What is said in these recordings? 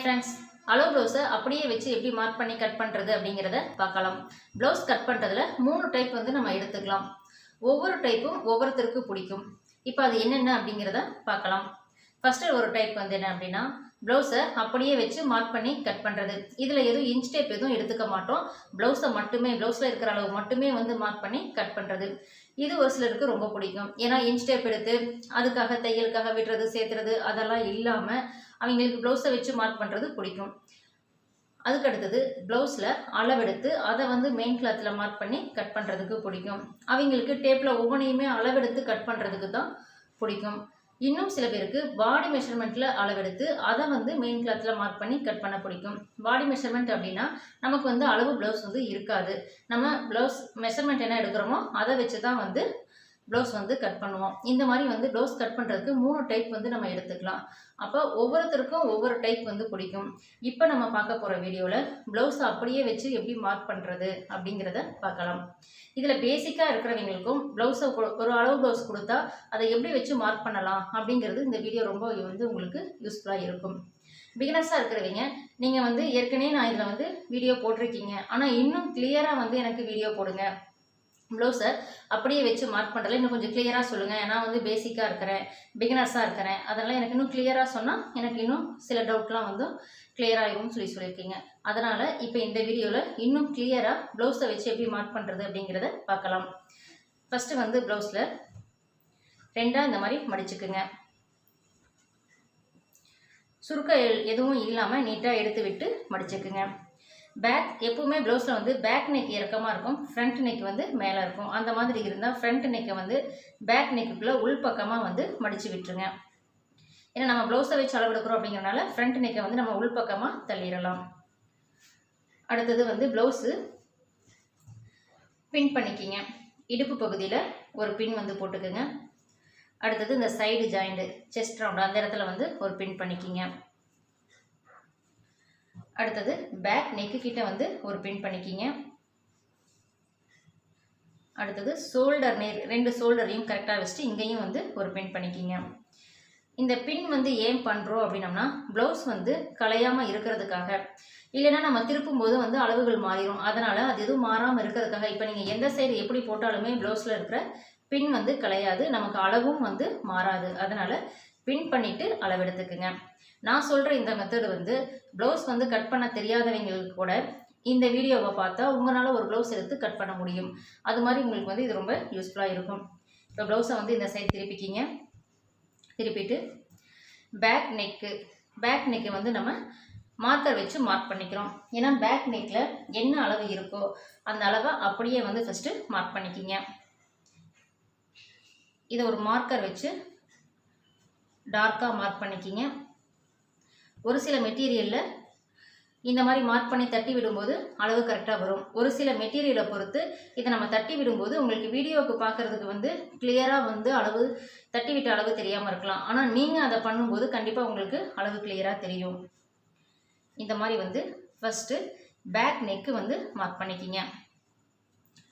Hi friends அளவு ப்ளவுஸை அப்படியே வச்சு எப்படி மார்க் பண்ணி கட் பண்ணுறது அப்படிங்கிறத பார்க்கலாம். ப்ளவுஸ் கட் பண்ணுறதுல மூணு டைப் வந்து நம்ம எடுத்துக்கலாம். ஒவ்வொரு டைப்பும் ஒவ்வொருத்தருக்கு பிடிக்கும். இப்போ அது என்னென்ன அப்படிங்கிறத பார்க்கலாம். ஃபஸ்ட்டு ஒரு டைப் வந்து என்ன அப்படின்னா ப்ளவுஸை அப்படியே வச்சு மார்க் பண்ணி கட் பண்ணுறது இதில் எதுவும் இன்ச் டைப் எதுவும் எடுத்துக்க மாட்டோம். ப்ளவுஸை மட்டுமே ப்ளவுஸில் இருக்கிற அளவு மட்டுமே வந்து மார்க் பண்ணி கட் பண்ணுறது இது ஒரு சிலருக்கு ரொம்ப பிடிக்கும். ஏன்னா இன்ச் டேப் எடுத்து அதுக்காக தையலுக்காக விடுறது சேர்த்துறது அதெல்லாம் இல்லாமல் அவங்களுக்கு ப்ளவுஸை வச்சு மார்க் பண்ணுறது பிடிக்கும். அதுக்கு அடுத்தது ப்ளவுஸில் அளவெடுத்து அதை வந்து மெயின் கிளாத்தில் மார்க் பண்ணி கட் பண்ணுறதுக்கு பிடிக்கும். அவங்களுக்கு டேப்பில் ஒவ்வொன்றையுமே அளவெடுத்து கட் பண்ணுறதுக்கு தான் பிடிக்கும். இன்னும் சில பேருக்கு பாடி மெஷர்மெண்ட்டில் அளவெடுத்து அதை வந்து மெயின் கிளாத்தில் மார்க் பண்ணி கட் பண்ண பிடிக்கும். பாடி மெஷர்மெண்ட் அப்படின்னா நமக்கு வந்து அளவு ப்ளவுஸ் வந்து இருக்காது. நம்ம ப்ளவுஸ் மெஷர்மெண்ட் என்ன எடுக்கிறோமோ அதை வச்சு தான் வந்து ப்ளவுஸ் வந்து கட் பண்ணுவோம். இந்த மாதிரி வந்து ப்ளவுஸ் கட் பண்ணுறதுக்கு மூணு டைப் வந்து நம்ம எடுத்துக்கலாம். அப்போ ஒவ்வொருத்தருக்கும் ஒவ்வொரு டைப் வந்து பிடிக்கும். இப்போ நம்ம பார்க்க போகிற வீடியோவில் ப்ளவுஸை அப்படியே வச்சு எப்படி மார்க் பண்ணுறது அப்படிங்கிறத பார்க்கலாம். இதில் பேசிக்காக இருக்கிறவங்களுக்கும் ப்ளவுஸை ஒரு அளவு ப்ளவுஸ் கொடுத்தா அதை எப்படி வச்சு மார்க் பண்ணலாம் அப்படிங்கிறது இந்த வீடியோ ரொம்ப வந்து உங்களுக்கு யூஸ்ஃபுல்லாக இருக்கும். பிகினர்ஸாக இருக்கிறவங்க நீங்கள் வந்து ஏற்கனவே நான் இதில் வந்து வீடியோ போட்டிருக்கீங்க. ஆனால் இன்னும் கிளியராக வந்து எனக்கு வீடியோ போடுங்க. ப்ளவுஸை அப்படியே வச்சு மார்க் பண்ணுறதுல இன்னும் கொஞ்சம் கிளியராக சொல்லுங்கள் நான் வந்து பேசிக்காக இருக்கிறேன் பிகினர்ஸாக இருக்கிறேன். அதெல்லாம் எனக்கு இன்னும் கிளியராக சொன்னால் எனக்கு இன்னும் சில டவுட்லாம் வந்து கிளியர் சொல்லி சொல்லியிருக்கீங்க. அதனால் இப்போ இந்த வீடியோவில் இன்னும் கிளியராக ப்ளவுஸை வச்சு எப்படி மார்க் பண்ணுறது அப்படிங்கிறத பார்க்கலாம். ஃபஸ்ட்டு வந்து ப்ளவுஸில் ரெண்டாக இந்த மாதிரி மடிச்சுக்குங்க. சுருக்க எதுவும் இல்லாமல் நீட்டாக எடுத்து விட்டு மடிச்சுக்குங்க. பேக் எப்போவுமே ப்ளவுஸில் வந்து பேக் நெக் இறக்கமாக இருக்கும். ஃப்ரண்ட் நெக் வந்து மேலே இருக்கும். அந்த மாதிரி இருந்தால் ஃப்ரண்ட் நெக்கை வந்து பேக் நெக்குக்குள்ளே உள்பக்கமாக வந்து மடித்து விட்டுருங்க. ஏன்னா நம்ம ப்ளவுஸை வச்சு அளவெடுக்கிறோம் அப்படிங்கிறனால ஃப்ரண்ட் நெக்கை வந்து நம்ம உள்பக்கமாக தள்ளிடலாம். அடுத்தது வந்து ப்ளவுஸு பின் பண்ணிக்கிங்க. இடுப்பு பகுதியில் ஒரு பின் வந்து போட்டுக்குங்க. அடுத்தது இந்த சைடு ஜாயிண்ட்டு செஸ்ட் ரவுண்டு அந்த இடத்துல வந்து ஒரு பின் பண்ணிக்கிங்க. அடுத்தது பேக் நெக்கு கிட்ட வந்து ஒரு பின் பண்ணிக்கிங்க. அடுத்தது ஷோல்டர் நேர் ரெண்டு ஷோல்டரையும் கரெக்டாக வச்சுட்டு இங்கேயும் வந்து ஒரு பின் பண்ணிக்கிங்க. இந்த பின் வந்து ஏன் பண்ணுறோம் அப்படின்னம்னா ப்ளவுஸ் வந்து கலையாமல் இருக்கிறதுக்காக. இல்லைன்னா நம்ம திருப்பும் போது வந்து அளவுகள் மாறிடும் அதனால் அது எதுவும் மாறாமல் இருக்கிறதுக்காக. இப்போ நீங்கள் எந்த சைடு எப்படி போட்டாலுமே ப்ளவுஸில் இருக்கிற பின் வந்து கலையாது நமக்கு அளவும் வந்து மாறாது. அதனால் பின் பண்ணிவிட்டு அளவெடுத்துக்குங்க. நான் சொல்கிற இந்த மெத்தடு வந்து ப்ளவுஸ் வந்து கட் பண்ண தெரியாதவங்களுக்கு கூட இந்த வீடியோவை பார்த்தா உங்களால் ஒரு ப்ளவுஸ் எடுத்து கட் பண்ண முடியும். அது மாதிரி உங்களுக்கு வந்து இது ரொம்ப யூஸ்ஃபுல்லாக இருக்கும். இப்போ ப்ளவுஸை வந்து இந்த சைடு திருப்பிக்கிங்க. திருப்பிட்டு பேக் நெக்கு பேக் நெக்கை வந்து நம்ம மார்க்கர் வச்சு மார்க் பண்ணிக்கிறோம். ஏன்னா பேக் நெக்கில் என்ன அளவு இருக்கோ அந்த அளவை அப்படியே வந்து ஃபஸ்ட்டு மார்க் பண்ணிக்கிங்க. இதை ஒரு மார்க்கர் வச்சு டார்க்காக மார்க் பண்ணிக்கிங்க. ஒரு சில மெட்டீரியலில் இந்த மாதிரி மார்க் பண்ணி தட்டி விடும்போது அளவு கரெக்டாக வரும். ஒரு சில மெட்டீரியலை பொறுத்து இதை நம்ம தட்டி விடும்போது உங்களுக்கு வீடியோவுக்கு பார்க்குறதுக்கு வந்து கிளியராக வந்து அளவு தட்டி விட்ட அளவு தெரியாமல் இருக்கலாம். ஆனால் நீங்கள் அதை பண்ணும்போது கண்டிப்பாக உங்களுக்கு அளவு கிளியராக தெரியும். இந்த மாதிரி வந்து ஃபஸ்ட்டு பேக் நெக்கு வந்து மார்க் பண்ணிக்கிங்க.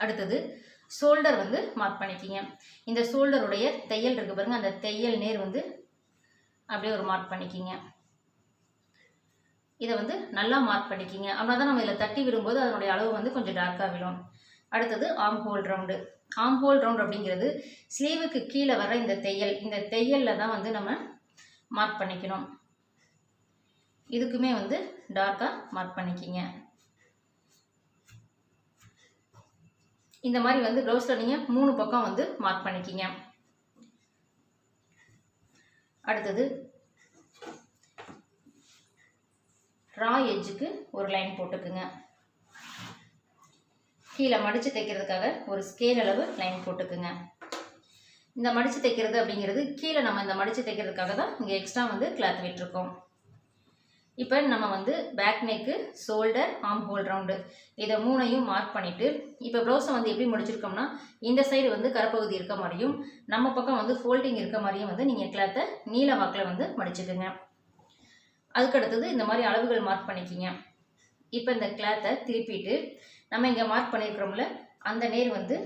அடுத்தது ஷோல்டர் வந்து மார்க் பண்ணிக்கிங்க. இந்த ஷோல்டருடைய தையல் இருக்குது பாருங்கள் அந்த தையல் நேர் வந்து அப்படியே ஒரு மார்க் பண்ணிக்கிங்க. இதை வந்து நல்லா மார்க் பண்ணிக்கிங்க. அப்படின்னா தான் நம்ம இதில் தட்டி விடும்போது அதனுடைய அளவு வந்து கொஞ்சம் டார்க்காக விடும் அடுத்தது arm hole round arm hole round அப்படிங்கிறது ஸ்லீவுக்கு கீழே வர இந்த தையல். இந்த தையலில் தான் வந்து நம்ம மார்க் பண்ணிக்கணும். இதுக்குமே வந்து டார்க்காக மார்க் பண்ணிக்கிங்க. இந்த மாதிரி வந்து ப்ளவுஸில் நீங்கள் மூணு பக்கம் வந்து மார்க் பண்ணிக்கிங்க. அடுத்தது ரா எஜ்ஜுக்கு ஒரு லைன் போட்டுக்குங்க. கீழே மடித்து தைக்கிறதுக்காக ஒரு ஸ்கேல் அளவு லைன் போட்டுக்குங்க. இந்த மடித்து தைக்கிறது அப்படிங்கிறது கீழே நம்ம இந்த மடித்து தைக்கிறதுக்காக தான் இங்கே எக்ஸ்ட்ரா வந்து கிளாத் விட்டுருக்கோம். இப்போ நம்ம வந்து back neck shoulder arm hole round இதை மூணையும் மார்க் பண்ணிவிட்டு இப்போ ப்ளவுஸை வந்து எப்படி முடிச்சிருக்கோம்னா இந்த சைடு வந்து கரப்பகுதி இருக்க மாதிரியும் நம்ம பக்கம் வந்து ஃபோல்டிங் இருக்க மாதிரியும் வந்து நீங்கள் கிளாத்தை நீல வாக்கில் வந்து மடிச்சுக்குங்க. அதுக்கடுத்தது இந்த மாதிரி அளவுகள் மார்க் பண்ணிக்கிங்க. இப்போ இந்த கிளாத்தை திருப்பிட்டு நம்ம இங்கே மார்க் பண்ணியிருக்கிறோம்ல அந்த நேர் வந்து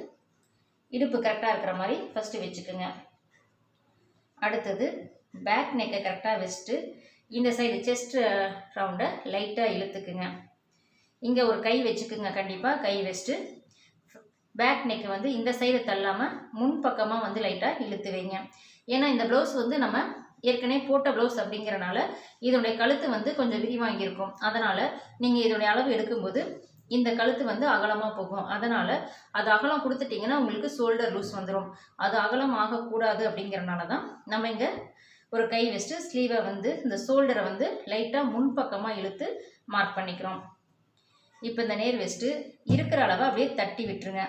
இடுப்பு கரெக்டாக இருக்கிற மாதிரி ஃபஸ்ட்டு வச்சுக்கோங்க. அடுத்தது பேக் நெக்கை கரெக்டாக வச்சுட்டு இந்த சைடு செஸ்ட் ரவுண்டை லைட்டாக இழுத்துக்குங்க. இங்கே ஒரு கை வச்சுக்குங்க கண்டிப்பாக கை வச்சுட்டு பேக் நெக் வந்து இந்த சைடு தள்ளாமல் முன் பக்கமாக வந்து லைட்டாக இழுத்து வைங்க. ஏன்னா இந்த ப்ளவுஸ் வந்து நம்ம ஏற்கனவே போட்ட ப்ளவுஸ் அப்படிங்கிறனால இதனுடைய கழுத்து வந்து கொஞ்சம் விரிவாங்கியிருக்கும் அதனால் நீங்கள் இதனுடைய அளவு எடுக்கும்போது இந்த கழுத்து வந்து அகலமாக போகும். அதனால் அது அகலம் கொடுத்துட்டிங்கன்னா உங்களுக்கு ஷோல்டர் லூஸ் வந்துடும் அது அகலம் ஆகக்கூடாது அப்படிங்கிறனால தான் நம்ம இங்கே ஒரு கை வச்சுட்டு ஸ்லீவை வந்து இந்த ஷோல்டரை வந்து லைட்டாக முன்பக்கமாக இழுத்து மார்க் பண்ணிக்கிறோம். இப்போ இந்த நேர் வச்சுட்டு இருக்கிற அளவை அப்படியே தட்டி விட்டுருங்க.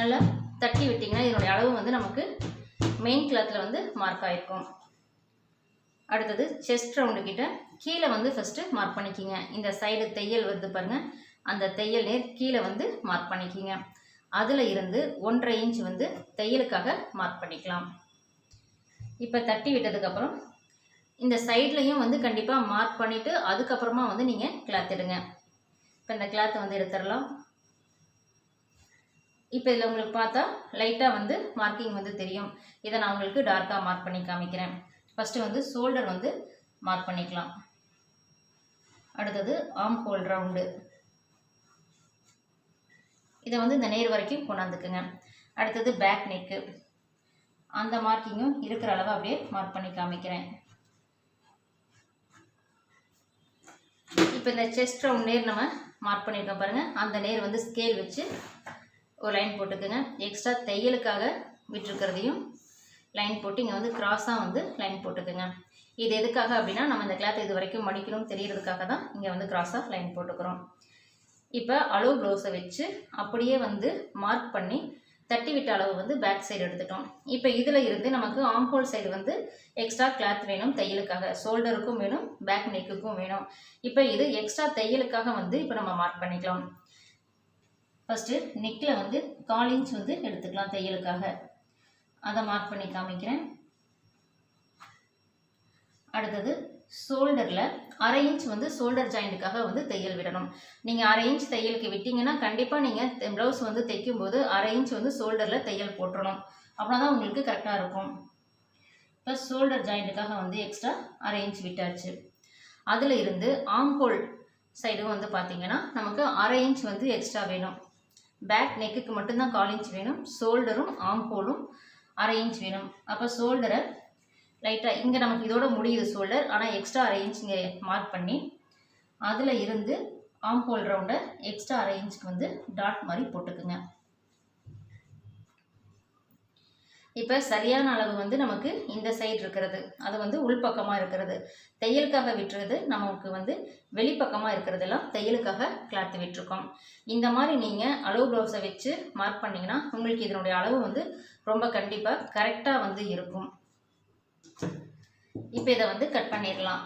நல்லா தட்டி விட்டிங்கன்னா இதனுடைய அளவு வந்து நமக்கு மெயின் கிளாத்தில் வந்து மார்க் ஆகிருக்கும் அடுத்தது செஸ்ட் ரவுண்டு கிட்ட கீழே வந்து ஃபஸ்ட்டு மார்க் பண்ணிக்கிங்க. இந்த சைடு தையல் வருது பாருங்கள் அந்த தையல் நேர் கீழே வந்து மார்க் பண்ணிக்கிங்க. அதில் இருந்து ஒன்றரை இன்ச் வந்து தையலுக்காக மார்க் பண்ணிக்கலாம். இப்போ தட்டி விட்டதுக்கப்புறம் இந்த சைட்லையும் வந்து கண்டிப்பாக மார்க் பண்ணிவிட்டு அதுக்கப்புறமா வந்து நீங்கள் கிளாத் எடுங்க. இப்போ இந்த கிளாத்தை வந்து எடுத்துடலாம். இப்போ இதில் உங்களுக்கு பார்த்தா லைட்டாக வந்து மார்க்கிங் வந்து தெரியும். இதை நான் உங்களுக்கு டார்க்காக மார்க் பண்ணி காமிக்கிறேன். ஃபஸ்ட்டு வந்து ஷோல்டர் வந்து மார்க் பண்ணிக்கலாம். அடுத்தது ஆம் ஹோல் ரவுண்டு இதை வந்து இந்த நேர் வரைக்கும் கொண்டாந்துக்குங்க. அடுத்தது பேக் நெக்கு அந்த மார்க்கிங்கும் இருக்கிற அளவு அப்படியே மார்க் பண்ணி காமிக்கிறேன். இப்போ இந்த செஸ்ட் ரவுண்ட் நேர் நம்ம மார்க் பண்ணியிருக்கோம் பாருங்கள் அந்த நேர் வந்து ஸ்கேல் வச்சு ஒரு லைன் போட்டுக்குங்க. எக்ஸ்ட்ரா தையலுக்காக விட்டுருக்கிறதையும் லைன் போட்டு இங்கே வந்து கிராஸாக வந்து லைன் போட்டுக்குங்க. இது எதுக்காக அப்படின்னா நம்ம இந்த கிளாத் இது வரைக்கும் மடிக்கணும்னு தெரியறதுக்காக தான் இங்கே வந்து கிராஸாக லைன் போட்டுக்கிறோம். இப்போ அளவு ப்ளவுஸை வச்சு அப்படியே வந்து மார்க் பண்ணி தட்டி விட்ட அளவு வந்து பேக் சைடு எடுத்துட்டோம். இப்போ இதில் இருந்து நமக்கு ஆம்ஹோல் சைடு வந்து எக்ஸ்ட்ரா கிளாத் வேணும் தையலுக்காக. ஷோல்டருக்கும் வேணும் பேக் நெக்குக்கும் வேணும். இப்போ இது எக்ஸ்ட்ரா தையலுக்காக வந்து இப்போ நம்ம மார்க் பண்ணிக்கலாம். ஃபஸ்ட்டு நெக்கில் வந்து கால் இன்ச் வந்து எடுத்துக்கலாம் தையலுக்காக. அதை மார்க் பண்ணி காமிக்கிறேன். அடுத்தது ஷோல்டரில் அரை இன்ச் வந்து ஷோல்டர் ஜாயிண்ட்டுக்காக வந்து தையல் விடணும். நீங்கள் அரை இன்ச் தையலுக்கு விட்டிங்கன்னா கண்டிப்பாக நீங்கள் ப்ளவுஸ் வந்து தைக்கும்போது அரை இன்ச் வந்து ஷோல்டரில் தையல் போட்டுடணும் அப்படின்னா தான் உங்களுக்கு கரெக்டாக இருக்கும். இப்போ ஷோல்டர் ஜாயிண்ட்டுக்காக வந்து எக்ஸ்ட்ரா அரை இன்ச் விட்டாச்சு. அதில் இருந்து ஆங்கோல் சைடும் வந்து பார்த்தீங்கன்னா நமக்கு அரை இன்ச் வந்து எக்ஸ்ட்ரா வேணும். பேக் நெக்குக்கு மட்டும்தான் கால் இன்ச் வேணும். ஷோல்டரும் ஆம்ஹோலும் அரை இன்ச் வேணும். அப்போ ஷோல்டரை லைட்டாக இங்கே நமக்கு இதோட முடியுது ஷோல்டர் ஆனால் எக்ஸ்ட்ரா அரை இன்ச் இங்கே மார்க் பண்ணி அதில் இருந்து ஆம் ஹோல் ரவுண்டை எக்ஸ்ட்ரா அரை இன்ச்சுக்கு வந்து டாட் மாதிரி போட்டுக்குங்க. இப்போ சரியான அளவு வந்து நமக்கு இந்த சைடு இருக்கிறது. அது வந்து உள்பக்கமாக இருக்கிறது. தையலுக்காக விட்டுறது நமக்கு வந்து வெளிப்பக்கமாக இருக்கிறதெல்லாம் தையலுக்காக கிளாத் விட்டுருக்கோம். இந்த மாதிரி நீங்கள் அளவு ப்ளவுஸை வச்சு மார்க் பண்ணிங்கன்னா உங்களுக்கு இதனுடைய அளவு வந்து ரொம்ப கண்டிப்பாக கரெக்டாக வந்து இருக்கும். இப்போ இதை வந்து கட் பண்ணிடலாம்.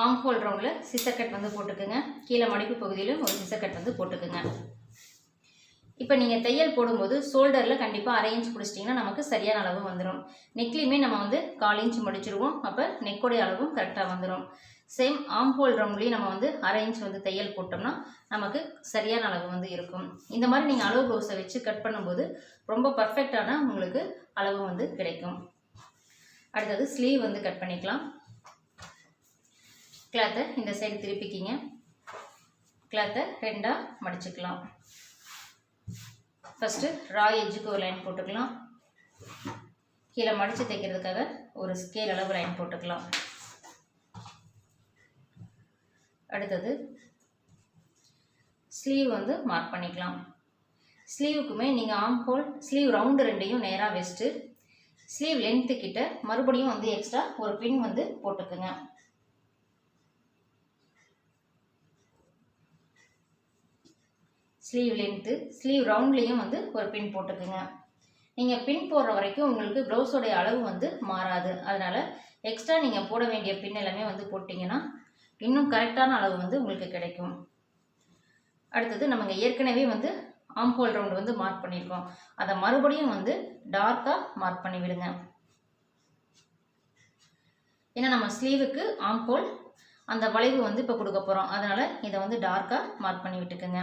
ஆம் ஹோல் ரவுண்டில் சிசர் கட் வந்து போட்டுக்குங்க. கீழே மடிப்பு பகுதியிலும் ஒரு சிசர் கட் வந்து போட்டுக்குங்க. இப்போ நீங்கள் தையல் போடும்போது ஷோல்டரில் கண்டிப்பாக அரை இன்ச் பிடிச்சிட்டிங்கன்னா நமக்கு சரியான அளவு வந்துடும் நெக்லேயுமே நம்ம வந்து கால் இன்ச் முடிச்சிருவோம். அப்போ நெக்கோடைய அளவும் கரெக்டாக வந்துடும் சேம் ஆம் ஹோல் ரவுண்ட்லேயும் நம்ம வந்து அரை இன்ச் வந்து தையல் போட்டோம்னா நமக்கு சரியான அளவு வந்து இருக்கும். இந்த மாதிரி நீங்கள் அளவு ப்ளவுஸை வச்சு கட் பண்ணும்போது ரொம்ப பர்ஃபெக்டான உங்களுக்கு அளவு வந்து கிடைக்கும். அடுத்தது ஸ்லீவ் வந்து கட் பண்ணிக்கலாம். கிளாத்தை இந்த சைடு திருப்பிக்கிங்க. கிளாத்தை ரெண்டாக மடிச்சுக்கலாம். ஃபஸ்ட்டு ரா எஜ்ஜுக்கு ஒரு லைன் போட்டுக்கலாம். கீழே மடித்து தைக்கிறதுக்காக ஒரு ஸ்கேல் அளவு லைன் போட்டுக்கலாம். அடுத்தது ஸ்லீவ் வந்து மார்க் பண்ணிக்கலாம். ஸ்லீவுக்குமே நீங்கள் ஆம் ஹோல் ஸ்லீவ் ரவுண்டு ரெண்டையும் நேராக வச்சுட்டு ஸ்லீவ் லென்த்து கிட்ட மறுபடியும் வந்து எக்ஸ்ட்ரா ஒரு பின் வந்து போட்டுக்குங்க. ஸ்லீவ் லென்த்து ஸ்லீவ் ரவுண்ட்லேயும் வந்து ஒரு பின் போட்டுக்குங்க. நீங்கள் பின் போடுற வரைக்கும் உங்களுக்கு ப்ளவுஸோடைய அளவு வந்து மாறாது. அதனால் எக்ஸ்ட்ரா நீங்கள் போட வேண்டிய பின் எல்லாமே வந்து போட்டிங்கன்னா இன்னும் கரெக்டான அளவு வந்து உங்களுக்கு கிடைக்கும். அடுத்தது நம்ம ஏற்கனவே வந்து ஆம்ஹோல் ரவுண்ட் வந்து மார்க் பண்ணியிருக்கோம் அதை மறுபடியும் வந்து டார்க்காக மார்க் பண்ணி விடுங்க. ஏன்னா நம்ம ஸ்லீவுக்கு ஆம்ஹோல் அந்த வளைவு வந்து இப்போ கொடுக்க போகிறோம் அதனால் இதை வந்து டார்க்காக மார்க் பண்ணி விட்டுக்குங்க.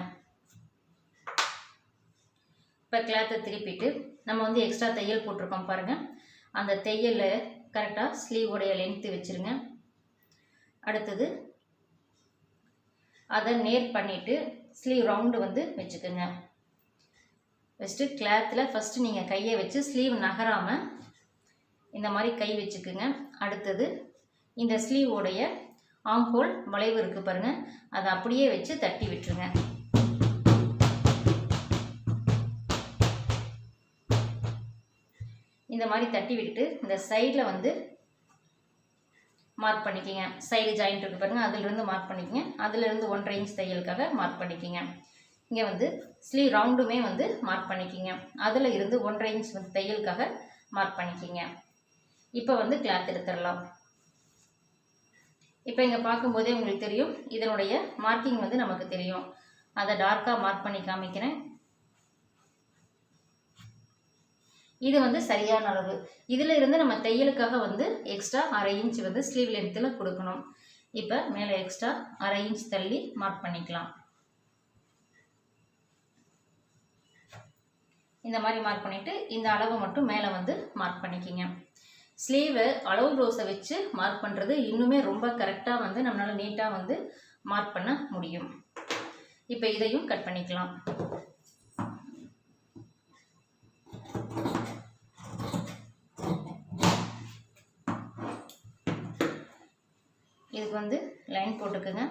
இப்போ கிளாத்தை திருப்பிட்டு நம்ம வந்து எக்ஸ்ட்ரா தையல் போட்டிருக்கோம் பாருங்கள் அந்த தையலை கரெக்டாக ஸ்லீவோடைய லென்த்து வச்சுருங்க. அடுத்தது அதை நேர் பண்ணிவிட்டு ஸ்லீவ் ரவுண்டு வந்து வச்சுக்கோங்க. ஃபஸ்ட்டு கிளாத்தில் ஃபஸ்ட்டு நீங்கள் கையை வச்சு ஸ்லீவ் நகராமல் இந்த மாதிரி கை வச்சுக்குங்க. அடுத்தது இந்த ஸ்லீவோடைய ஆம்போல் வளைவு இருக்குது பாருங்கள் அதை அப்படியே வச்சு தட்டி விட்டுருங்க. இந்த மாதிரி தட்டி விட்டுட்டு இந்த சைடில் வந்து மார்க் பண்ணிக்கிங்க. சைடு ஜாயிண்ட் இருக்கு பாருங்கள் அதிலிருந்து மார்க் பண்ணிக்கிங்க. அதிலிருந்து ஒன்றரை இன்ச் தையலுக்காக மார்க் பண்ணிக்கிங்க. இங்கே வந்து ஸ்லீவ் ரவுண்டுமே வந்து மார்க் பண்ணிக்கிங்க. அதில் இருந்து ஒன்றரை இன்ச் வந்து தையலுக்காக மார்க் பண்ணிக்கிங்க. இப்போ வந்து கிளாத் எடுத்துடலாம். இப்போ இங்கே பார்க்கும்போதே உங்களுக்கு தெரியும் இதனுடைய மார்க்கிங் வந்து நமக்கு தெரியும். அதை டார்க்காக மார்க் பண்ணி காமிக்கிறேன். இது வந்து சரியான அளவு. இதில் இருந்து நம்ம தையலுக்காக வந்து எக்ஸ்ட்ரா அரை இன்ச் வந்து ஸ்லீவ் லென்த்தில் கொடுக்கணும். இப்போ மேலே எக்ஸ்ட்ரா அரை இன்ச் தள்ளி மார்க் பண்ணிக்கலாம். இந்த மாதிரி மார்க் பண்ணிவிட்டு இந்த அளவை மட்டும் மேலே வந்து மார்க் பண்ணிக்கிங்க. ஸ்லீவை அளவு ப்ளவுஸை வச்சு மார்க் பண்ணுறது இன்னுமே ரொம்ப கரெக்டாக வந்து நம்மளால் நீட்டாக வந்து மார்க் பண்ண முடியும். இப்போ இதையும் கட் பண்ணிக்கலாம். இதுக்கு வந்து லைன் போட்டுக்குங்க.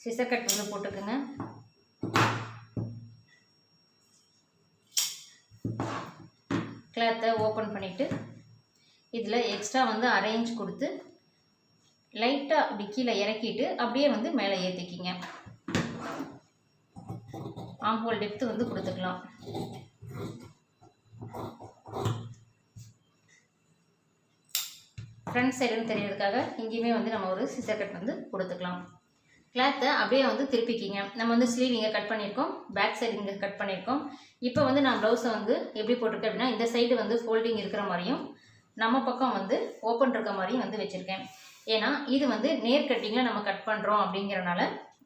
சிசர் கட் வந்து போட்டுக்குங்க. கிளாத்தை ஓப்பன் பண்ணிவிட்டு இதில் எக்ஸ்ட்ரா வந்து அரேஞ்ச் கொடுத்து லைட்டாக அப்படி கீழே இறக்கிட்டு அப்படியே வந்து மேலே ஏற்றிக்கிங்க ஆம்போல் டெப்த்து வந்து கொடுத்துக்கலாம். ஃப்ரண்ட் சைடுன்னு தெரியறதுக்காக இங்கேயுமே வந்து நம்ம ஒரு சிசர் கட் வந்து கொடுத்துக்கலாம். கிளாத்தை அப்படியே வந்து திருப்பிக்கிங்க. நம்ம வந்து ஸ்லீவ் இங்கே கட் பண்ணியிருக்கோம். பேக் சைடு இங்கே கட் பண்ணியிருக்கோம். இப்போ வந்து நான் ப்ளவுஸை வந்து எப்படி போட்டிருக்கேன் அப்படின்னா இந்த சைடு வந்து ஃபோல்டிங் இருக்கிற மாதிரியும் நம்ம பக்கம் வந்து ஓப்பன் இருக்க மாதிரியும் வந்து வச்சுருக்கேன். ஏன்னா இது வந்து நேர் கட்டிங்கில் நம்ம கட் பண்ணுறோம் அப்படிங்கிறனால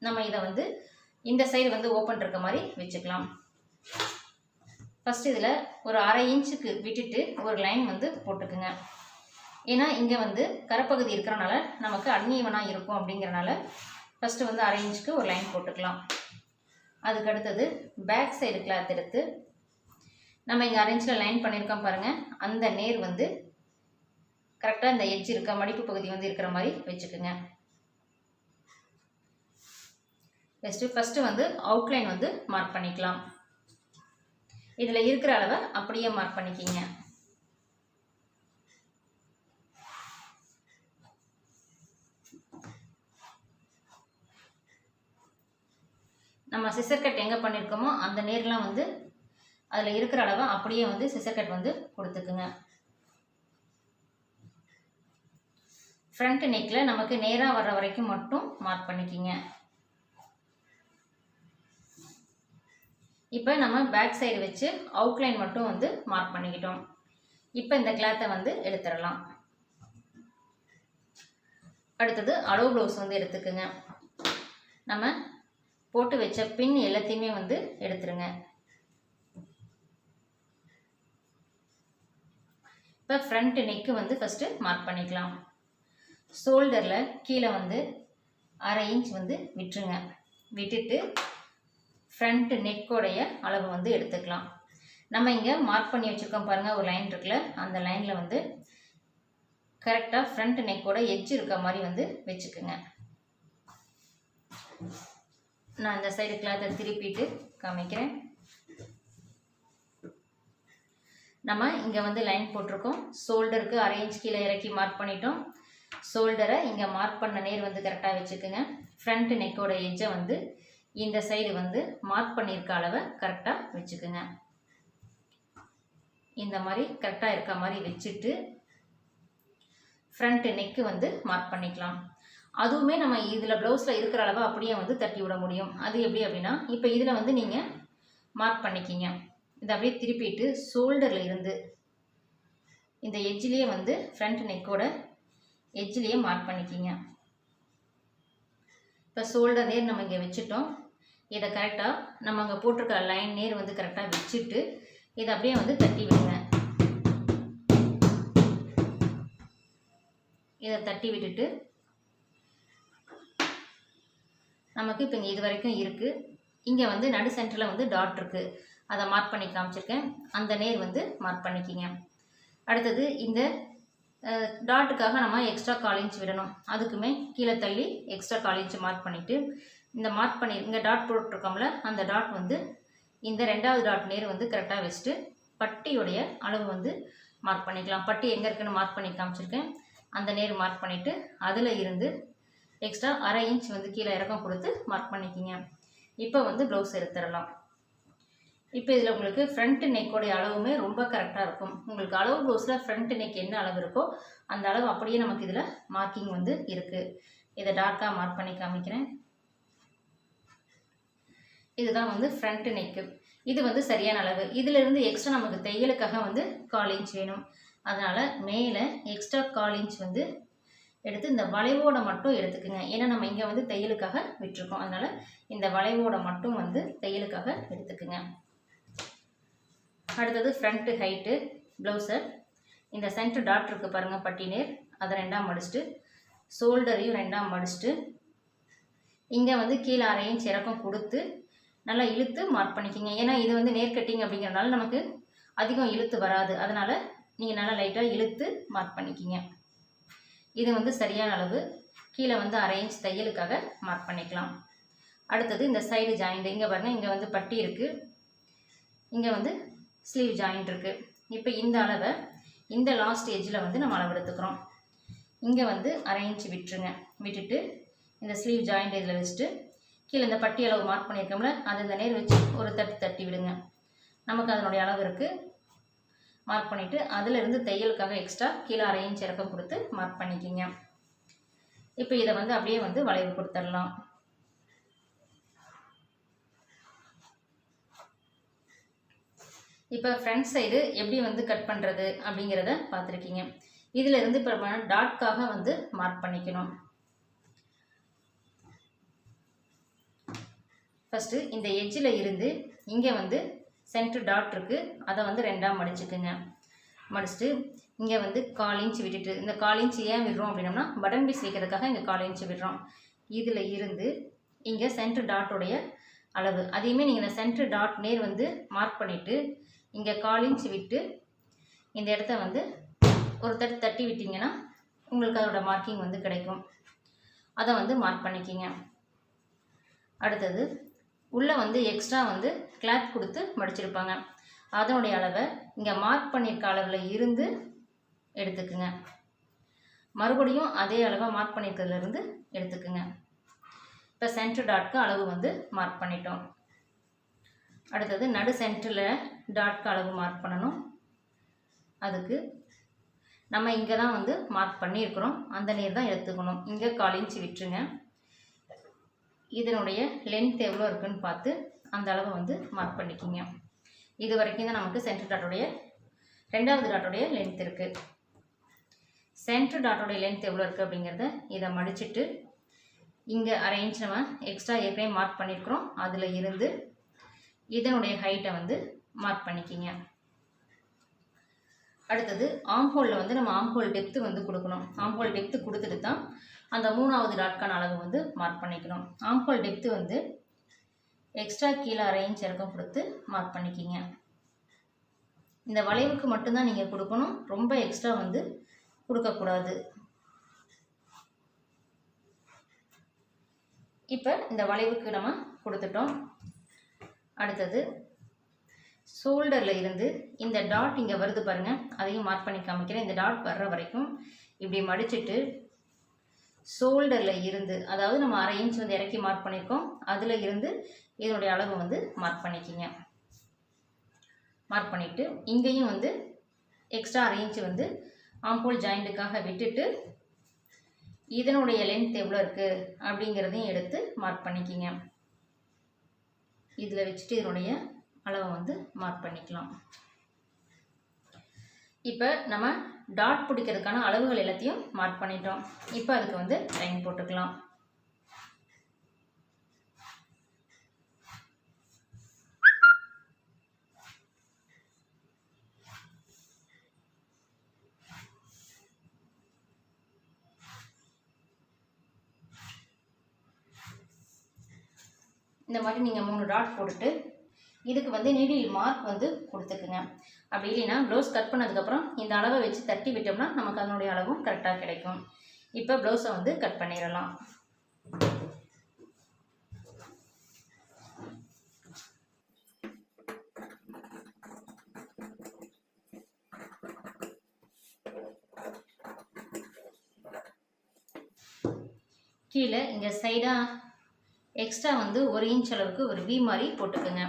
நம்ம இதை வந்து இந்த சைடு வந்து ஓப்பன் இருக்க மாதிரி வச்சுக்கலாம். ஃபஸ்ட் இதில் ஒரு அரை இன்ச்சுக்கு விட்டுட்டு ஒரு லைன் வந்து போட்டுக்குங்க. ஏன்னா இங்கே வந்து கரப்பகுதி இருக்கிறனால நமக்கு அன்ஈவனாக இருக்கும் அப்படிங்கிறனால ஃபஸ்ட்டு வந்து அரை இன்ச்சுக்கு ஒரு லைன் போட்டுக்கலாம். அதுக்கு அடுத்தது பேக் சைடு கிளாத் எடுத்து நம்ம இங்கே அரை இன்ச்சில் லைன் பண்ணியிருக்கோம் பாருங்கள் அந்த நேர் வந்து கரெக்டாக இந்த எட்ஜ் இருக்க மடிப்பு பகுதி வந்து இருக்கிற மாதிரி வச்சுக்குங்க. ஃபஸ்ட்டு ஃபஸ்ட்டு வந்து அவுட்லைன் வந்து மார்க் பண்ணிக்கலாம். இதில் இருக்கிற அளவை அப்படியே மார்க் பண்ணிக்கிங்க. நம்ம சிசர் கட் எங்கே பண்ணியிருக்கோமோ அந்த நேர்லாம் வந்து அதில் இருக்கிற அளவை அப்படியே வந்து சிசர் கட் வந்து கொடுத்துக்குங்க. ஃப்ரண்ட் நெக்கில் நமக்கு நேராக வர்ற வரைக்கும் மட்டும் மார்க் பண்ணிக்கிங்க. இப்போ நம்ம பேக் சைடு வச்சு அவுட்லைன் மட்டும் வந்து மார்க் பண்ணிக்கிட்டோம். இப்போ இந்த கிளாத்தை வந்து எடுத்துடலாம். அடுத்தது அளவு ப்ளவுஸ் வந்து எடுத்துக்குங்க. நம்ம போட்டு வச்ச பின் எல்லாத்தையுமே வந்து எடுத்துருங்க. இப்போ ஃப்ரண்ட் நெக்கு வந்து ஃபஸ்ட்டு மார்க் பண்ணிக்கலாம். ஷோல்டரில் கீழே வந்து அரை இன்ச் வந்து விட்டுருங்க. விட்டுட்டு ஃப்ரண்ட் நெக்கோடைய அளவு வந்து எடுத்துக்கலாம். நம்ம இங்கே மார்க் பண்ணி வச்சுருக்கோம் பாருங்கள் ஒரு லைன் இருக்குல்ல அந்த லைனில் வந்து கரெக்டாக ஃப்ரண்ட் நெக்கோட எட்ஜ் இருக்க மாதிரி வந்து வச்சுக்குங்க. நான் இந்த சைடு கிளாத்தை திருப்பிட்டு காமிக்கிறேன். நம்ம இங்கே வந்து லைன் போட்டிருக்கோம். ஷோல்டருக்கு அரை இன்ச் கீழே இறக்கி மார்க் பண்ணிட்டோம். ஷோல்டரை இங்கே மார்க் பண்ண நேர் வந்து கரெக்டாக வச்சுக்கோங்க. ஃப்ரண்ட் நெக்கோட எஜ்ஜை வந்து இந்த சைடு வந்து மார்க் பண்ணியிருக்க அளவை கரெக்டாக வச்சுக்குங்க. இந்த மாதிரி கரெக்டாக இருக்க மாதிரி வச்சுட்டு ஃப்ரண்ட் நெக்கு வந்து மார்க் பண்ணிக்கலாம். அதுவுமே நம்ம இதில் ப்ளவுஸில் இருக்கிற அளவை அப்படியே வந்து தட்டி விட முடியும். அது எப்படி அப்படின்னா இப்போ இதில் வந்து நீங்கள் மார்க் பண்ணிக்கிங்க. இதை அப்படியே திருப்பிட்டு ஷோல்டரில் இருந்து இந்த எஜ்ஜிலேயே வந்து ஃப்ரண்ட் நெக்கோட எஜ்ஜிலேயே மார்க் பண்ணிக்கிங்க. இப்போ ஷோல்டர் நேர் நம்ம இங்கே வச்சுட்டோம். இதை கரெக்டாக நம்ம அங்கே போட்டிருக்க லைன் நேர் வந்து கரெக்டாக வச்சுட்டு இதை அப்படியே வந்து தட்டி விடுங்க. இதை தட்டி விட்டுட்டு நமக்கு இப்போ இங்கே இது வரைக்கும் இருக்குது இங்கே வந்து நடு சென்டரில் வந்து டாட் இருக்குது அதை மார்க் பண்ணி காமிச்சிருக்கேன். அந்த நேர் வந்து மார்க் பண்ணிக்கிங்க. அடுத்தது இந்த டாட்டுக்காக நம்ம எக்ஸ்ட்ரா கால் இன்ச் விடணும். அதுக்குமே கீழே தள்ளி எக்ஸ்ட்ரா கால் இன்ச் மார்க் பண்ணிவிட்டு இந்த மார்க் பண்ணி இங்கே டாட் போட்டிருக்கோம்ல அந்த டாட் வந்து இந்த ரெண்டாவது டாட் நேர் வந்து கரெக்டாக வச்சுட்டு பட்டியுடைய அளவு வந்து மார்க் பண்ணிக்கலாம். பட்டி எங்கே இருக்குன்னு மார்க் பண்ணி காமிச்சிருக்கேன். அந்த நேர் மார்க் பண்ணிவிட்டு அதில் இருந்து எக்ஸ்ட்ரா அரை இன்ச் வந்து கீழே இறக்கம் கொடுத்து மார்க் பண்ணிக்கிங்க. இப்போ வந்து ப்ளவுஸ் எடுத்துடலாம். இப்போ இதில் உங்களுக்கு ஃப்ரண்ட் நெக்கோடைய அளவுமே ரொம்ப கரெக்டாக இருக்கும். உங்களுக்கு அளவு ப்ளவுஸில் ஃப்ரண்ட் நெக் என்ன அளவு இருக்கோ அந்த அளவு அப்படியே நமக்கு இதில் மார்க்கிங் வந்து இருக்குது இதை டார்க்காக மார்க் பண்ணி காமிக்கிறேன். இதுதான் வந்து ஃப்ரண்ட் நெக்கு இது வந்து சரியான அளவு. இதிலிருந்து எக்ஸ்ட்ரா நமக்கு தையலுக்காக வந்து கால் இன்ச் வேணும். அதனால் மேலே எக்ஸ்ட்ரா கால் இன்ச் வந்து எடுத்து இந்த வளைவோட மட்டும் எடுத்துக்குங்க. ஏன்னா நம்ம இங்கே வந்து தையலுக்காக விட்டுருக்கோம். அதனால் இந்த வளைவோட மட்டும் வந்து தையலுக்காக எடுத்துக்குங்க. அடுத்தது ஃப்ரண்ட்டு ஹைட்டு ப்ளவுஸர் இந்த சென்டர் டாட் இருக்குது பாருங்கள் பட்டி நேர். அதை ரெண்டாம் மடிச்சுட்டு ஷோல்டரையும் ரெண்டாம் மடிச்சுட்டு இங்கே வந்து கீழே அரை இன்ச் இறக்கம் கொடுத்து நல்லா இழுத்து மார்க் பண்ணிக்கிங்க. ஏன்னா இது வந்து நேர்கட்டிங் அப்படிங்கிறனால நமக்கு அதிகம் இழுத்து வராது. அதனால் நீங்கள் நல்லா லைட்டாக இழுத்து மார்க் பண்ணிக்கிங்க. இது வந்து சரியான அளவு. கீழே வந்து அரை இன்ச் தையலுக்காக மார்க் பண்ணிக்கலாம். அடுத்தது இந்த சைடு ஜாயிண்ட் இங்கே பாருங்கள் இங்கே வந்து பட்டி இருக்குது இங்கே வந்து ஸ்லீவ் ஜாயிண்ட் இருக்குது இப்போ இந்த அளவை இந்த லாஸ்ட் ஏஜில் வந்து நம்ம அளவெடுத்துக்கிறோம். இங்கே வந்து அரை இன்ச் விட்டுருங்க. விட்டுட்டு இந்த ஸ்லீவ் ஜாயிண்ட் இதில் வச்சுட்டு கீழே இந்த பட்டி அளவு மார்க் பண்ணியிருக்கோம்ல அது இந்த நேர் வச்சு ஒரு தட்டு தட்டி விடுங்க. நமக்கு அதனுடைய அளவு இருக்குது மார்க் பண்ணிவிட்டு அதிலிருந்து தையலுக்காக எக்ஸ்ட்ரா கீழே அரை இன்ச் இறக்கம் கொடுத்து மார்க் பண்ணிக்கிங்க. இப்போ இதை வந்து அப்படியே வந்து வளைவு கொடுத்துடலாம். இப்போ ஃப்ரண்ட் சைடு எப்படி வந்து கட் பண்ணுறது அப்படிங்கிறத பார்த்துருக்கீங்க. இதில் இருந்து இப்போ நம்ம டாட்காக வந்து மார்க் பண்ணிக்கணும். ஃபஸ்ட்டு இந்த எஜ்ஜில் இருந்து இங்கே வந்து சென்ட்ரு டாட் இருக்குது அதை வந்து ரெண்டாக மடிச்சுக்குங்க. மடிச்சுட்டு இங்கே வந்து கால் இன்ச் விட்டுட்டு இந்த கால் இன்ச்சு ஏன் விடுறோம் அப்படின்னம்னா பட்டன் பீஸ் வைக்கிறதுக்காக இங்கே கால் இன்ச்சு விடுறோம். இதில் இருந்து இங்கே சென்ட்ரு டாட்டோடைய அளவு. அதையுமே நீங்கள் இந்த சென்ட்ரு டாட் நேர் வந்து மார்க் பண்ணிவிட்டு இங்கே கால் இன்ச் விட்டு இந்த இடத்த வந்து ஒரு தட்டு தட்டி விட்டிங்கன்னா உங்களுக்கு அதோட மார்க்கிங் வந்து கிடைக்கும். அதை வந்து மார்க் பண்ணிக்கிங்க. அடுத்தது உள்ளே வந்து எக்ஸ்ட்ரா வந்து கிளாத் கொடுத்து மடிச்சிருப்பாங்க. அதனுடைய அளவை இங்கே மார்க் பண்ணியிருக்க அளவில் இருந்து எடுத்துக்குங்க. மறுபடியும் அதே அளவாக மார்க் பண்ணியிருக்கிறதுலேருந்து எடுத்துக்குங்க. இப்போ சென்டர் டாட்க்கு அளவு வந்து மார்க் பண்ணிட்டோம். அடுத்தது நடு சென்டரில் டாட்க்கு அளவு மார்க் பண்ணணும். அதுக்கு நம்ம இங்கே தான் வந்து மார்க் பண்ணியிருக்கிறோம். அந்த நீர் தான் எடுத்துக்கணும். இங்கே கால் இன்ச் விட்டுருங்க. இதனுடைய லென்த் எவ்வளோ இருக்குன்னு பார்த்து அந்த அளவை வந்து மார்க் பண்ணிக்கிங்க. இது வரைக்கும் தான் நமக்கு சென்ட்ரு டாட்டோடைய ரெண்டாவது டாட்டோடைய லென்த் இருக்குது சென்ட்ரு டாட்டோடைய லென்த் எவ்வளோ இருக்குது அப்படிங்கிறத இதை மடிச்சுட்டு இங்கே அரேஞ்ச் நம்ம எக்ஸ்ட்ரா ஏற்கனவே மார்க் பண்ணியிருக்கிறோம். அதில் இருந்து இதனுடைய ஹைட்டை வந்து மார்க் பண்ணிக்கிங்க. அடுத்தது ஆம்ஹோலில் வந்து நம்ம ஆம்ஹோல் டெப்த்து வந்து கொடுக்கணும். ஆம்ஹோல் டெப்த்து கொடுத்துட்டு தான் அந்த மூணாவது டாட்கான அளவு வந்து மார்க் பண்ணிக்கணும். ஆம்ஹோல் டெப்த்து வந்து எக்ஸ்ட்ரா கீழே அரை இன்ச் இறக்கம் கொடுத்து மார்க் பண்ணிக்கிங்க. இந்த வளைவுக்கு மட்டும்தான் நீங்கள் கொடுக்கணும். ரொம்ப எக்ஸ்ட்ரா வந்து கொடுக்கக்கூடாது. இப்போ இந்த வளைவுக்கு நம்ம கொடுத்துட்டோம். அடுத்தது ஷோல்டரில் இருந்து இந்த டாட் இங்கே வருது பாருங்கள் அதையும் மார்க் பண்ணி காமிக்கிறேன். இந்த டாட் வர்ற வரைக்கும் இப்படி மடிச்சுட்டு ஷோல்டரில் இருந்து அதாவது நம்ம அரை இன்ச் வந்து இறக்கி மார்க் பண்ணியிருக்கோம் அதில் இருந்து இதனுடைய அளவு வந்து மார்க் பண்ணிக்கிங்க. மார்க் பண்ணிவிட்டு இங்கேயும் வந்து எக்ஸ்ட்ரா அரை இன்ச் வந்து ஆம்போல் ஜாயிண்ட்டுக்காக விட்டுட்டு இதனுடைய லென்த் எவ்வளோ இருக்குது அப்படிங்கிறதையும் எடுத்து மார்க் பண்ணிக்கிங்க. இதில் வச்சுட்டு இதனுடைய அளவை வந்து மார்க் பண்ணிக்கலாம். இப்போ நம்ம டாட் பிடிக்கிறதுக்கான அளவுகள் எல்லாத்தையும் மார்க் பண்ணிட்டோம். இப்போ அதுக்கு வந்து லைன் போட்டுக்கலாம். இந்த மாதிரி நீங்கள் மூணு டாட் போட்டுட்டு இதுக்கு வந்து நீடில் மார்க் வந்து கொடுத்துக்குங்க. அப்படி இல்லைன்னா ப்ளவுஸ் கட் பண்ணதுக்கப்புறம் இந்த அளவை வச்சு தட்டி விட்டோம்னா நமக்கு அதனுடைய அளவும் கரெக்டாக கிடைக்கும். இப்போ ப்ளவுஸை வந்து கட் பண்ணிடலாம். கீழே இங்கே சைடாக எக்ஸ்ட்ரா வந்து ஒரு இன்ச் அளவுக்கு ஒரு வி மாதிரி போட்டுக்கோங்க.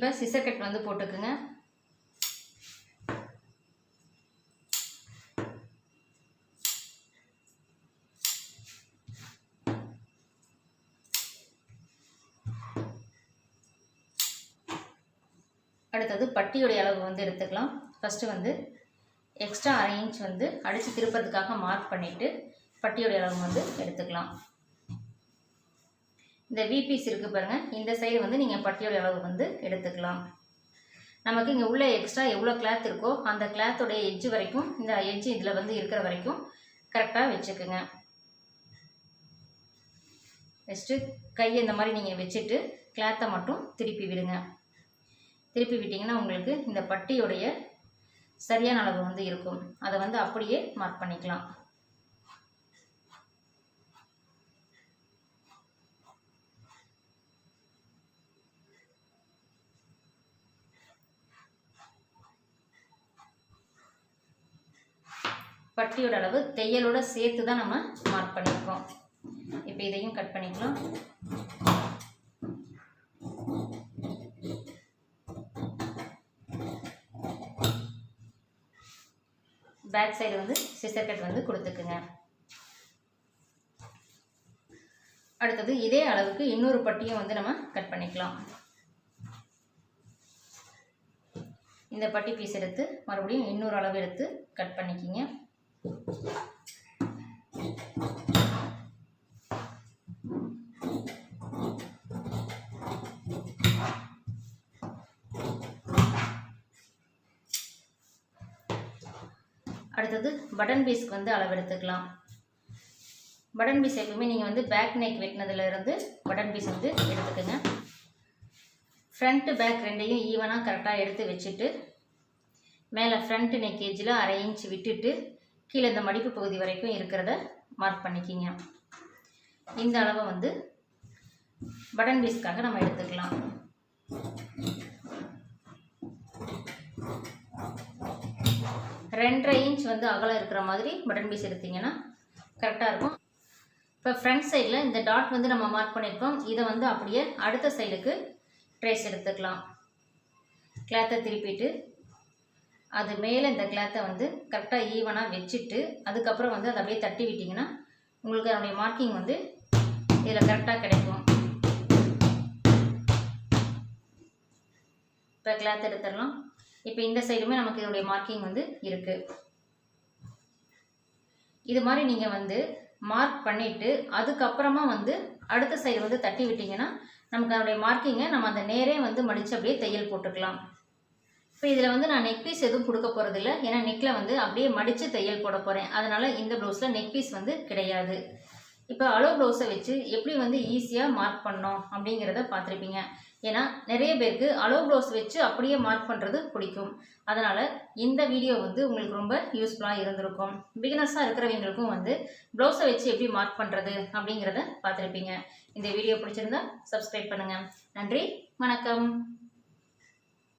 இப்போ சிசர் கட் வந்து போட்டுக்குங்க. அடுத்தது பட்டியுடைய அளவு வந்து எடுத்துக்கலாம். ஃபஸ்ட்டு வந்து எக்ஸ்ட்ரா அரை இன்ச் வந்து அடித்து திருப்பதுக்காக மார்க் பண்ணிவிட்டு பட்டியுடைய அளவு வந்து எடுத்துக்கலாம். இந்த விபிஸ் இருக்குது பாருங்கள் இந்த சைடு வந்து நீங்கள் பட்டியோட அளவு வந்து எடுத்துக்கலாம். நமக்கு இங்கே உள்ள எக்ஸ்ட்ரா எவ்வளோ கிளாத் இருக்கோ அந்த கிளாத்தோடைய எஜ்ஜு வரைக்கும் இந்த எட்ஜ் இதில் வந்து இருக்கிற வரைக்கும் கரெக்டாக வச்சுக்குங்க. ஃபஸ்ட்டு கையை இந்த மாதிரி நீங்கள் வச்சுட்டு கிளாத்தை மட்டும் திருப்பி விடுங்க. திருப்பி விட்டிங்கன்னா உங்களுக்கு இந்த பட்டியோடைய சரியான அளவு வந்து இருக்கும். அதை வந்து அப்படியே மார்க் பண்ணிக்கலாம். பட்டியோட அளவு தையலோட சேர்த்து தான் நம்ம மார்க் பண்ணியிருக்கோம். இப்போ இதையும் கட் பண்ணிக்கலாம். பேக் சைடு வந்து சிசர் கட் வந்து கொடுத்துக்குங்க. அடுத்தது இதே அளவுக்கு இன்னொரு பட்டியும் வந்து நம்ம கட் பண்ணிக்கலாம். இந்த பட்டி பீஸ் எடுத்து மறுபடியும் இன்னொரு அளவு எடுத்து கட் பண்ணிக்கிங்க. அடுத்தது பட்டன் பீஸ்க்கு வந்து அளவெடுத்துக்கலாம். பட்டன் பீஸ் எப்பவுமே நீங்கள் வந்து பேக் நெக் வெட்டினதுலேருந்து பட்டன் பீஸ் வந்து எடுத்துக்கோங்க. ஃப்ரண்ட்டு பேக் ரெண்டையும் ஈவனாக கரெக்டாக எடுத்து வச்சுட்டு மேலே ஃப்ரண்ட் நெக்கேஜில் அரை இன்ச் விட்டுட்டு கீழே இந்த மடிப்பு பகுதி வரைக்கும் இருக்கிறத மார்க் பண்ணிக்கிங்க. இந்த அளவை வந்து பட்டன் பீஸ்க்காக நம்ம எடுத்துக்கலாம். ரெண்டரை இன்ச் வந்து அகலம் இருக்கிற மாதிரி பட்டன் பீஸ் எடுத்தீங்கன்னா கரெக்டாக இருக்கும். இப்போ ஃப்ரண்ட் சைடில் இந்த டாட் வந்து நம்ம மார்க் பண்ணியிருக்கோம் இதை வந்து அப்படியே அடுத்த சைடுக்கு ட்ரேஸ் எடுத்துக்கலாம். கிளாத்தை திருப்பிட்டு அது மேலே இந்த கிளாத்தை வந்து கரெக்டாக ஈவனாக வச்சுட்டு அதுக்கப்புறம் வந்து அதை அப்படியே தட்டி விட்டிங்கன்னா உங்களுக்கு அதனுடைய மார்க்கிங் வந்து இதில் கரெக்டாக கிடைக்கும். இப்போ கிளாத் எடுத்துடலாம். இப்போ இந்த சைடுமே நமக்கு இதனுடைய மார்க்கிங் வந்து இருக்குது இது மாதிரி நீங்கள் வந்து மார்க் பண்ணிவிட்டு அதுக்கப்புறமா வந்து அடுத்த சைடு வந்து தட்டி விட்டிங்கன்னா நமக்கு அதனுடைய மார்க்கிங்கை நம்ம அந்த நேரே வந்து மடித்து அப்படியே தையல் போட்டுக்கலாம். இப்போ இதில் வந்து நான் நெக் பீஸ் எதுவும் கொடுக்க போகிறதில்ல ஏன்னா நெக்கில் வந்து அப்படியே மடித்து தையல் போட போகிறேன் அதனால் இந்த ப்ளவுஸில் நெக் பீஸ் வந்து கிடையாது. இப்போ அளவு ப்ளவுஸை வச்சு எப்படி வந்து ஈஸியாக மார்க் பண்ணோம் அப்படிங்கிறத பார்த்துருப்பீங்க. ஏன்னா நிறைய பேருக்கு அளவு ப்ளவுஸ் வச்சு அப்படியே மார்க் பண்ணுறது பிடிக்கும். அதனால் இந்த வீடியோ வந்து உங்களுக்கு ரொம்ப யூஸ்ஃபுல்லாக இருந்திருக்கும். பிகினர்ஸாக இருக்கிறவங்களுக்கும் வந்து ப்ளவுஸை வச்சு எப்படி மார்க் பண்ணுறது அப்படிங்கிறத பார்த்துருப்பீங்க. இந்த வீடியோ பிடிச்சிருந்தா சப்ஸ்கிரைப் பண்ணுங்கள் நன்றி வணக்கம்.